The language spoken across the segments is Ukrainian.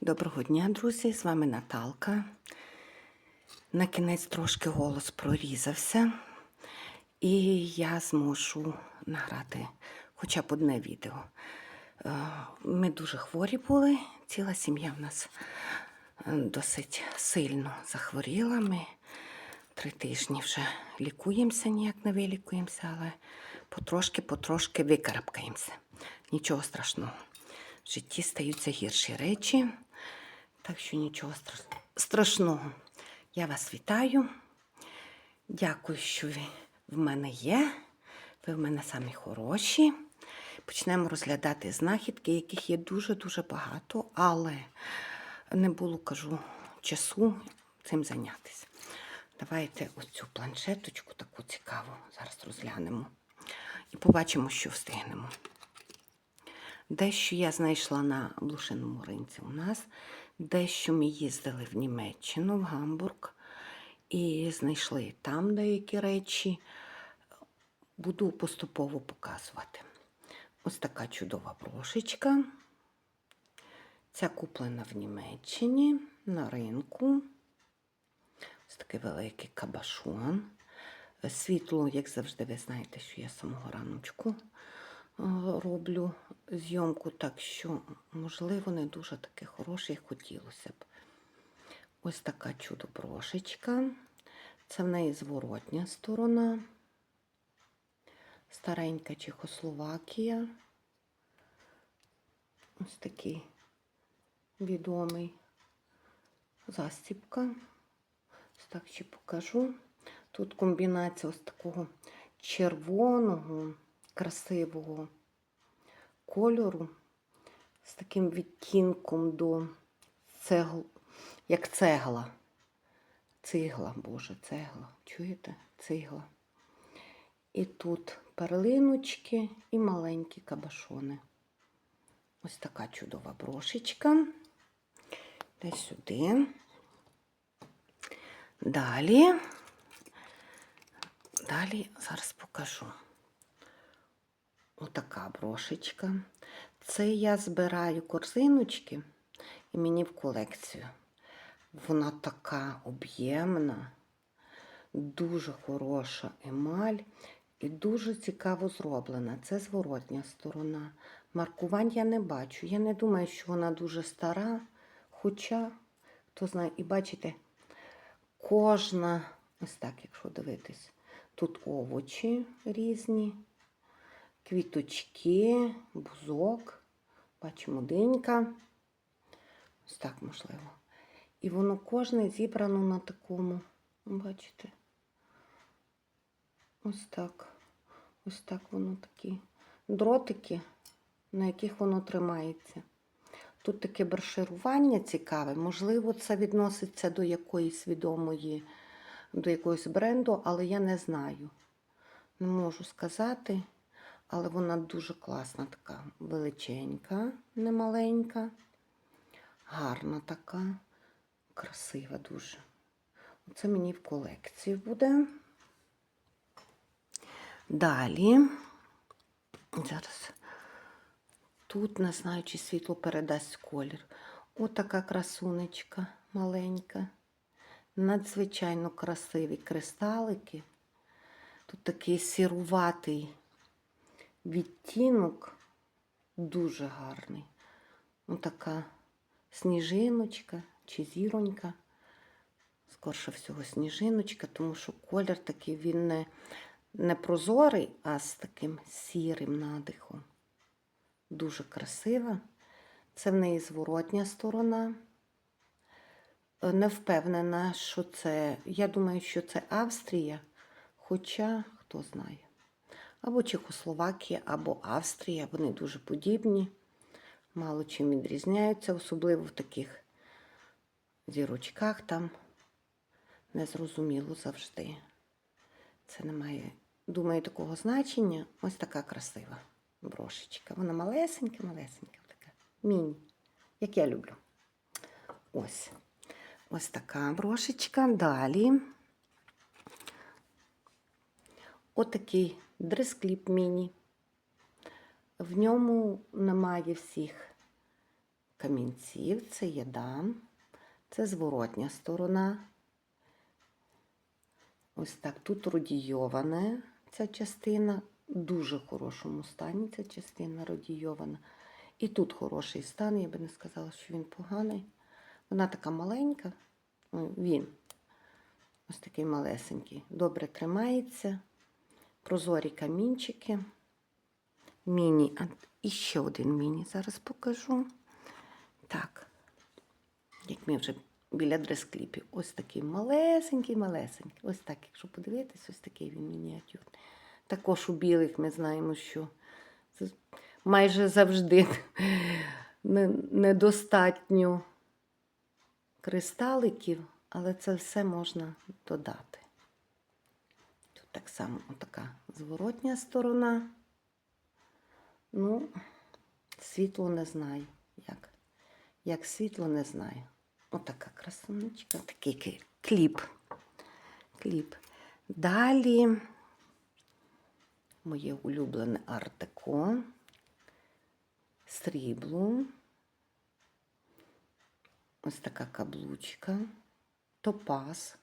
Доброго дня, друзі! З вами Наталка. На кінець трошки голос прорізався, і я зможу награти хоча б одне відео. Е, Ми дуже хворі були, ціла сім'я в нас е, досить сильно захворіла. Ми три тижні вже лікуємося, ніяк не вилікуємося, але потрошки-потрошки викарабкаємося. Нічого страшного. В житті стаються гірші речі, так що нічого страшного. Я вас вітаю. Дякую, що ви в мене є. Ви в мене самі хороші. Почнемо розглядати знахідки, яких є дуже-дуже багато, але не було, кажу, часу цим зайнятися. Давайте оцю планшеточку таку цікаву зараз розглянемо і побачимо, що встигнемо. Дещо я знайшла на блошиному ринці у нас, дещо ми їздили в Німеччину, в Гамбург, і знайшли там деякі речі. Буду поступово показувати. Ось така чудова брошечка. Ця куплена в Німеччині на ринку. Ось такий великий кабашон. Світло, як завжди, ви знаєте, що я самого раночку е, роблю зйомку, так що, можливо, не дуже таке хороше, як хотілося б. Ось така чудо-брошечка. Це в неї зворотня сторона. Старенька Чехословакія. Ось такий відомий застіпка. Ось так ще покажу. Тут комбінація ось такого червоного, красивого кольору з таким відтінком до цегл, як цегла. Цигла, Боже, цегла. Чуєте? Цигла. І тут перлиночки і маленькі кабашони. Ось така чудова брошечка. Десь сюди. Далі. Далі зараз покажу. Отака брошечка. Це я збираю корзиночки і мені в колекцію. Вона така об'ємна, дуже хороша емаль і дуже цікаво зроблена. Це зворотня сторона. Маркувань я не бачу. Я не думаю, що вона дуже стара. Хоча, хто знає, і бачите, кожна, ось так, якщо дивитись, тут овочі різні, квіточки, бузок, бачимо динька. Ось так можливо. І воно кожне зібрано на такому, бачите? Ось так. Ось так воно такі дротики, на яких воно тримається. Тут таке броширування цікаве. Можливо, це відноситься до якоїсь відомої, до якогось бренду, але я не знаю. Не можу сказати. Але вона дуже класна, така величенька, не маленька, гарна така, красива дуже. Це мені в колекцію буде. Далі, зараз тут, не знаю, чи світло передасть колір. Отака красунечка маленька. Надзвичайно красиві кристалики. Тут такий сіруватий відтінок, дуже гарний. Отака сніжиночка чи зіронька. Скорше всього, сніжиночка, тому що колір такий він не, не прозорий, а з таким сірим надихом. Дуже красива. Це в неї зворотня сторона. Е, Не впевнена, що це. Я думаю, що це Австрія, хоча хто знає. Або Чехословакія, або Австрія. Вони дуже подібні, мало чим відрізняються, особливо в таких зірочках там незрозуміло завжди. Це не має, думаю, такого значення. Ось така красива брошечка. Вона малесенька, малесенька, така. Міні, як я люблю. Ось. Ось така брошечка. Далі. Отакий дрес-кліп міні. В ньому немає всіх камінців. Це є. Це зворотня сторона. Ось так. Тут родійована ця частина. В дуже хорошому стані ця частина родійована. І тут хороший стан, я би не сказала, що він поганий. Вона така маленька. Він ось такий малесенький. Добре тримається. Прозорі камінчики. Міні. А, ще один міні зараз покажу. Так. Як ми вже біля дрес-кліпів. Ось такий малесенький, малесенький. Ось так, якщо подивитись, ось такий він мініатюрний. Також у білих ми знаємо, що це майже завжди недостатньо кристаликів, але це все можна додати. Так само така зворотня сторона. Ну, світло не знаю. Як, як світло не знаю. Отака красунечка, такий кліп. Кліп. Далі моє улюблене артеко. Срібло. Ось така каблучка. Топаз.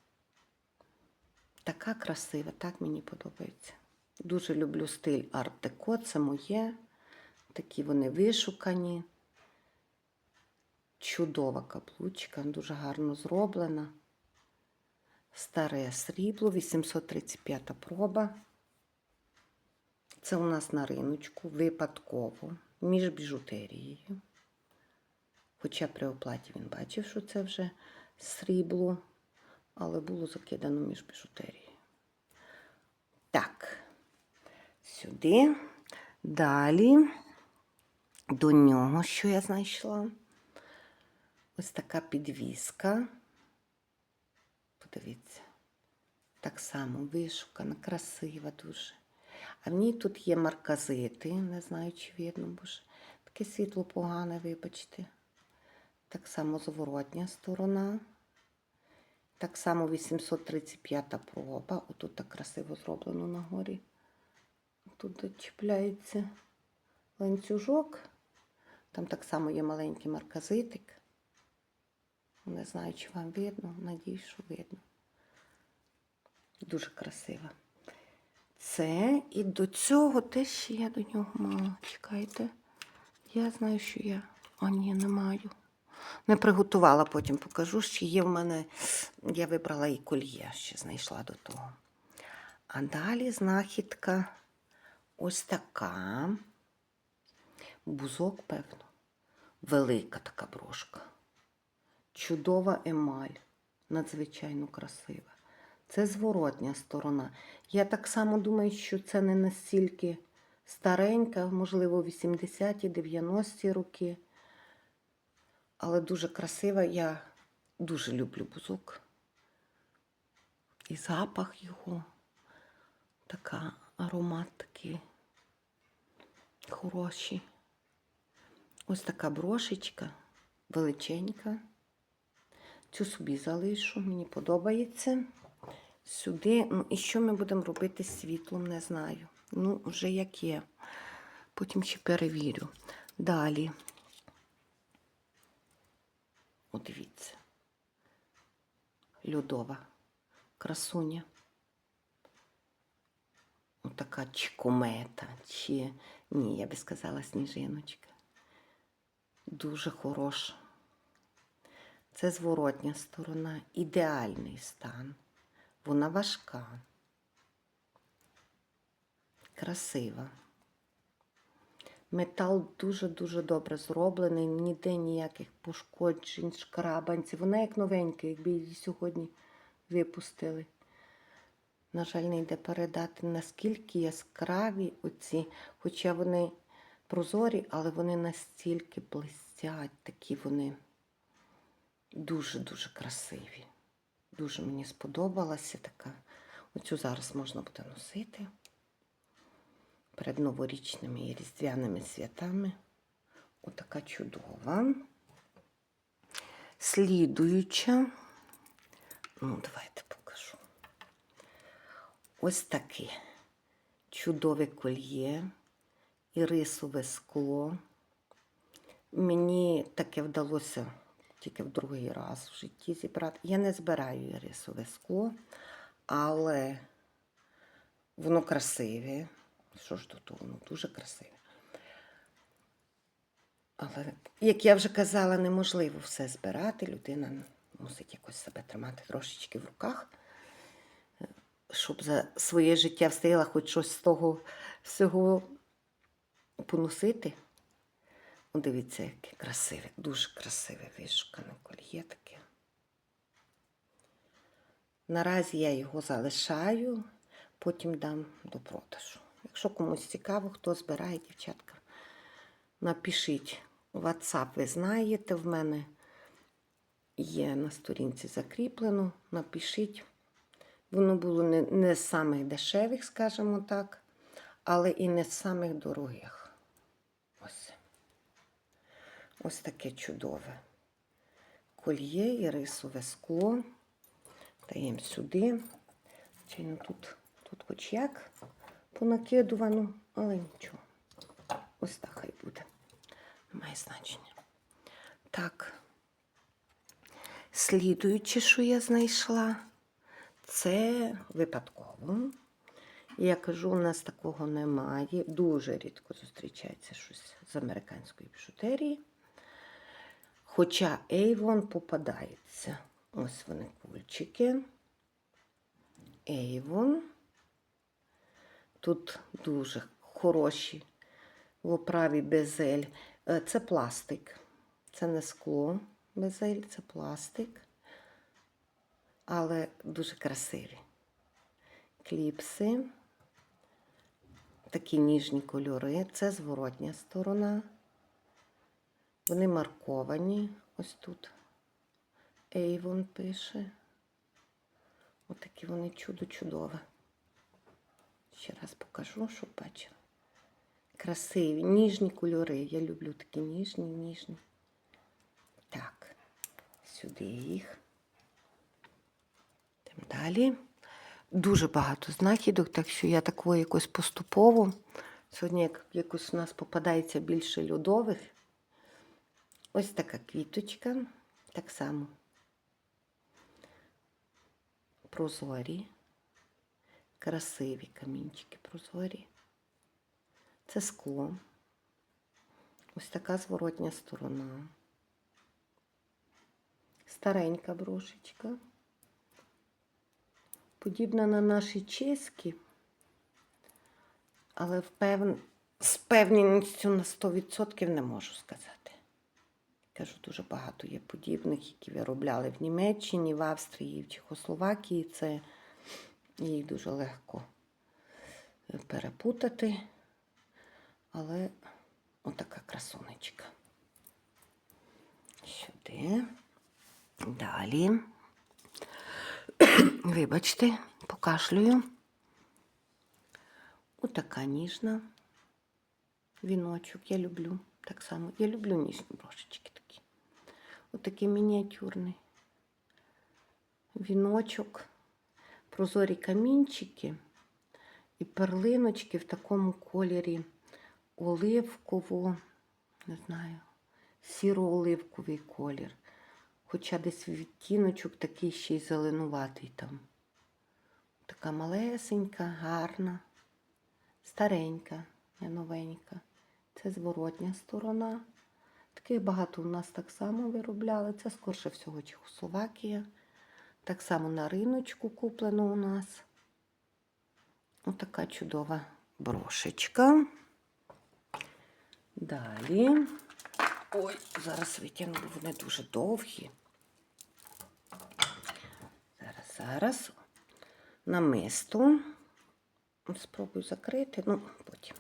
Така красива, так мені подобається. Дуже люблю стиль арт-деко, це моє. Такі вони вишукані. Чудова каблучка, дуже гарно зроблена. Старе срібло, 835 проба. Це у нас на риночку випадково, між біжутерією. Хоча при оплаті він бачив, що це вже срібло, але було закидано між біжутерією. Так, сюди. Далі до нього, що я знайшла? Ось така підвіска. Подивіться. Так само вишукана, красива дуже. А в ній тут є марказити, не знаю, чи видно, боже. Таке світло погане, вибачте. Так само зворотня сторона. Так само 835 проба. Отут так красиво зроблено на горі. Тут дочіпляється ланцюжок. Там так само є маленький марказитик. Не знаю, чи вам видно. Надіюсь, що видно. Дуже красива. Це і до цього те ще я до нього мала. Чекайте. Я знаю, що я. А ні, не маю. Не приготувала, потім покажу, що є в мене. Я вибрала і кольє, ще знайшла до того. А далі знахідка ось така. Бузок, певно. Велика така брошка. Чудова емаль. Надзвичайно красива. Це зворотня сторона. Я так само думаю, що це не настільки старенька, можливо, 80-ті, 90-ті роки. Але дуже красива. Я дуже люблю бузок. І запах його. Така аромат такий хороший. Ось така брошечка, величенька. Цю собі залишу, мені подобається. Сюди. Ну, і що ми будемо робити з світлом, не знаю. Ну, вже як є. Потім ще перевірю. Далі. О, дивіться. Льодова красуня. Отака чи комета, чи ні, я би сказала сніжиночка. Дуже хороша. Це зворотня сторона, ідеальний стан. Вона важка, красива. Метал дуже-дуже добре зроблений, ніде ніяких пошкоджень, шкрабанців. Вона як новенька, якби її сьогодні випустили. На жаль, не йде передати, наскільки яскраві оці, хоча вони прозорі, але вони настільки блистять, такі вони дуже-дуже красиві. Дуже мені сподобалася така. Оцю зараз можна буде носити перед новорічними і різдвяними святами. Отака чудова. Слідуюча. Ну, давайте покажу. Ось таке чудове кольє і рисове скло. Мені таке вдалося тільки в другий раз в житті зібрати. Я не збираю ірисове скло, але воно красиве. Що ж тут, воно дуже красиве. Але, як я вже казала, неможливо все збирати. Людина мусить якось себе тримати трошечки в руках, щоб за своє життя встигла хоч щось з того всього поносити. О, дивіться, яке красиве, дуже красиве вишукане кольє таке. Наразі я його залишаю, потім дам до продажу. Якщо комусь цікаво, хто збирає, дівчатка, напишіть. WhatsApp ви знаєте, в мене є на сторінці закріплено. Напишіть. Воно було не, не з самих дешевих, скажімо так, але і не з самих дорогих. Ось. Ось таке чудове. Кольє і рисове скло. Даємо сюди. Звичайно, тут, тут хоч як понакидувано, але нічого. Ось так хай буде. Немає значення. Так. Слідуюче, що я знайшла, це випадково. Я кажу, у нас такого немає. Дуже рідко зустрічається щось з американської біжутерії. Хоча Avon попадається. Ось вони кульчики. Avon. Тут дуже хороші в оправі безель. Е, Це пластик. Це не скло безель, це пластик. Але дуже красиві. Кліпси. Такі ніжні кольори. Це зворотня сторона. Вони марковані. Ось тут. Avon пише. Отакі вони чудо-чудове. Ще раз покажу, щоб бачили. Красиві, ніжні кольори. Я люблю такі ніжні, ніжні. Так, сюди їх. Йдемо далі. Дуже багато знахідок, так що я такого якось поступово. Сьогодні як якось у нас попадається більше льодових. Ось така квіточка. Так само. Прозорі. Красиві камінчики прозорі. Це скло. Ось така зворотня сторона. Старенька брошечка. Подібна на наші чеські, але впев... з певністю на 100% не можу сказати. Кажу, дуже багато є подібних, які виробляли в Німеччині, в Австрії, в Чехословакії. Це їх дуже легко перепутати. Але отака красунечка. Сюди. Далі. Вибачте, покашлюю. Отака ніжна віночок. Я люблю так само. Я люблю ніжні брошечки такі. Отакий мініатюрний віночок, прозорі камінчики і перлиночки в такому кольорі оливково, не знаю, сіро-оливковий колір. Хоча десь відтіночок такий ще й зеленуватий там. Така малесенька, гарна, старенька, не новенька. Це зворотня сторона. Таких багато у нас так само виробляли. Це скорше всього Чехословакія. Так само на риночку куплено у нас. Отака чудова брошечка. Далі. Ой, зараз витягну, вони дуже довгі. Зараз, зараз. Намисто. Спробую закрити, ну, потім.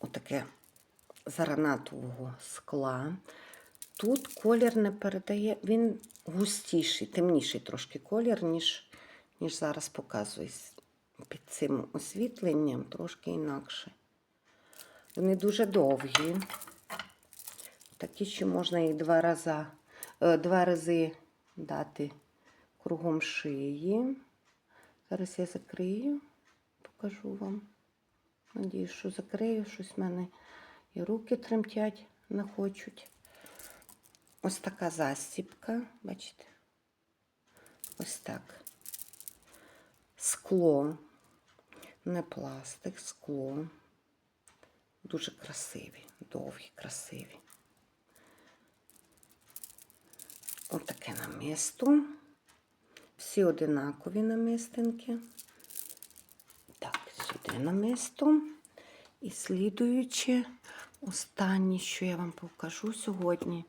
Отаке з гранатового скла. Тут колір не передає, він густіший, темніший трошки колір, ніж, ніж зараз показує. Під цим освітленням трошки інакше. Вони дуже довгі. Такі, що можна їх два рази, е, два рази дати кругом шиї. Зараз я закрию, покажу вам. Надіюсь, що закрию, щось в мене і руки тремтять, не хочуть. Ось така застіпка, бачите? Ось так. Скло, не пластик, скло. Дуже красиві, довгі, красиві. Отаке намисто. Всі одинакові намистинки. Так, сюди намисто. І слідуючи, останнє, що я вам покажу сьогодні.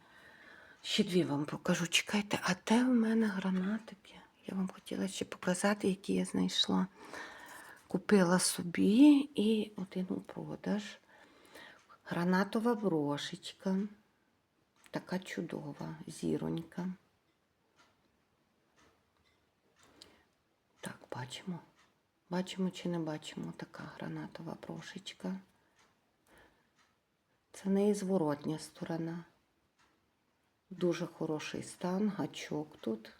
Ще дві вам покажу. Чекайте, а де в мене гранатики? Я вам хотіла ще показати, які я знайшла. Купила собі і один у продаж. Гранатова брошечка. Така чудова, зіронька. Так, бачимо. Бачимо чи не бачимо така гранатова брошечка. Це неї зворотня сторона. Дуже хороший стан, гачок тут.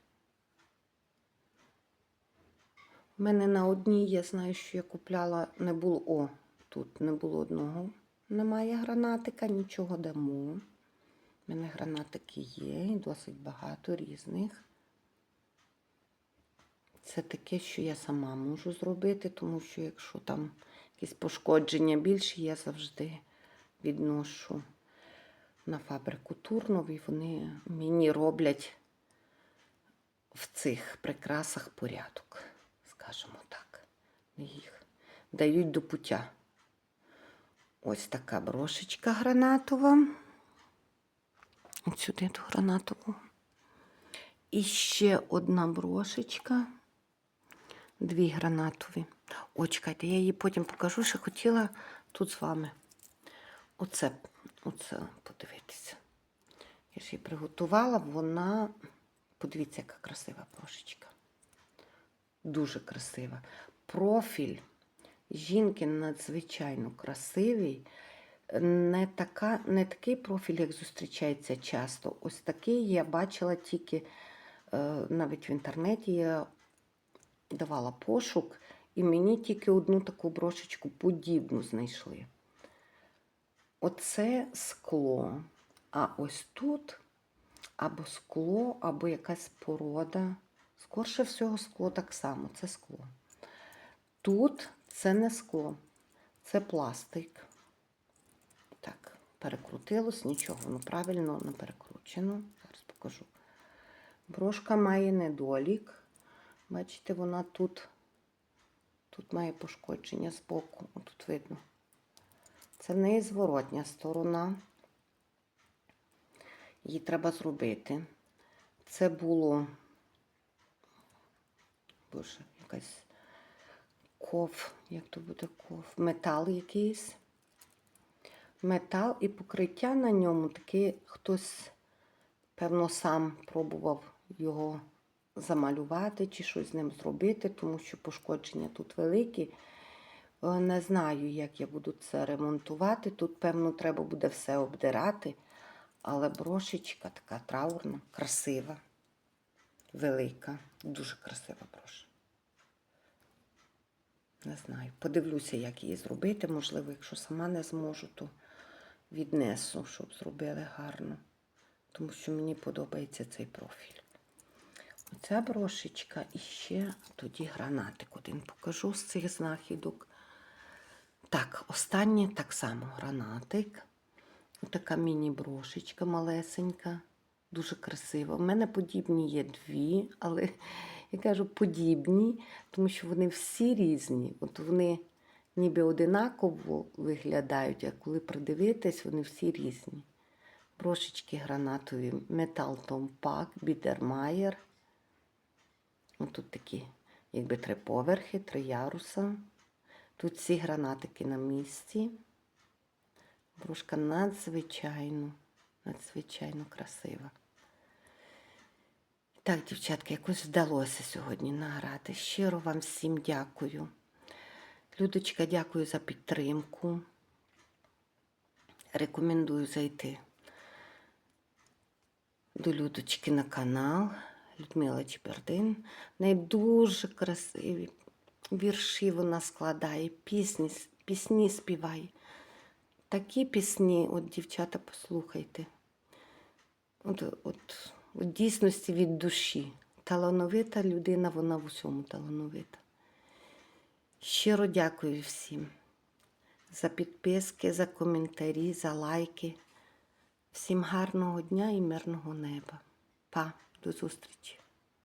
У мене на одній, я знаю, що я купляла, не було. О, тут не було одного. Немає гранатика, нічого дамо. У мене гранатики є, досить багато різних. Це таке, що я сама можу зробити, тому що якщо там якісь пошкодження більші, я завжди відношу на фабрику Турнов, і вони мені роблять в цих прикрасах порядок, скажімо так. Їх дають до пуття. Ось така брошечка гранатова. От сюди до гранатову. І ще одна брошечка. Дві гранатові. О, чекайте, я її потім покажу, що хотіла тут з вами. Оце, оце подивитися. Я ж її приготувала, вона, подивіться, яка красива брошечка. Дуже красива. Профіль жінки надзвичайно красивий. Не, така, не такий профіль, як зустрічається часто. Ось такий я бачила тільки е, навіть в інтернеті я давала пошук, і мені тільки одну таку брошечку подібну знайшли. Оце скло. А ось тут або скло, або якась порода. Скорше всього, скло так само, це скло. Тут це не скло, це пластик. Так, перекрутилось, нічого, воно правильно не перекручено. Зараз покажу. Брошка має недолік. Бачите, вона тут, тут має пошкодження з боку, тут видно. Це в неї зворотня сторона. Її треба зробити. Це було, боже, якась ков, як то буде ков, метал якийсь. Метал і покриття на ньому таке хтось, певно, сам пробував його замалювати чи щось з ним зробити, тому що пошкодження тут великі. Е, Не знаю, як я буду це ремонтувати. Тут, певно, треба буде все обдирати. Але брошечка така траурна, красива, велика, дуже красива броша. Не знаю. Подивлюся, як її зробити. Можливо, якщо сама не зможу, то віднесу, щоб зробили гарно. Тому що мені подобається цей профіль. Оця брошечка і ще тоді гранатик один покажу з цих знахідок. Так, останнє так само гранатик. Така міні-брошечка малесенька, дуже красива. У мене подібні є дві, але я кажу подібні, тому що вони всі різні. От вони ніби одинаково виглядають, а коли придивитись, вони всі різні. Брошечки гранатові Tom Pack, Biedermeier. Ось тут такі, якби три поверхи, три яруса. Тут всі гранатики на місці. Брошка надзвичайно, надзвичайно красива. Так, дівчатки, якось вдалося сьогодні награти. Щиро вам всім дякую. Людочка, дякую за підтримку. Рекомендую зайти до Людочки на канал Людмила Чепердин. В неї дуже красиві вірші вона складає, пісні, пісні співає. Такі пісні, от, дівчата, послухайте. От, от, от дійсності від душі. Талановита людина, вона в усьому талановита. Щиро дякую всім за підписки, за коментарі, за лайки. Всім гарного дня і мирного неба. Па, до зустрічі!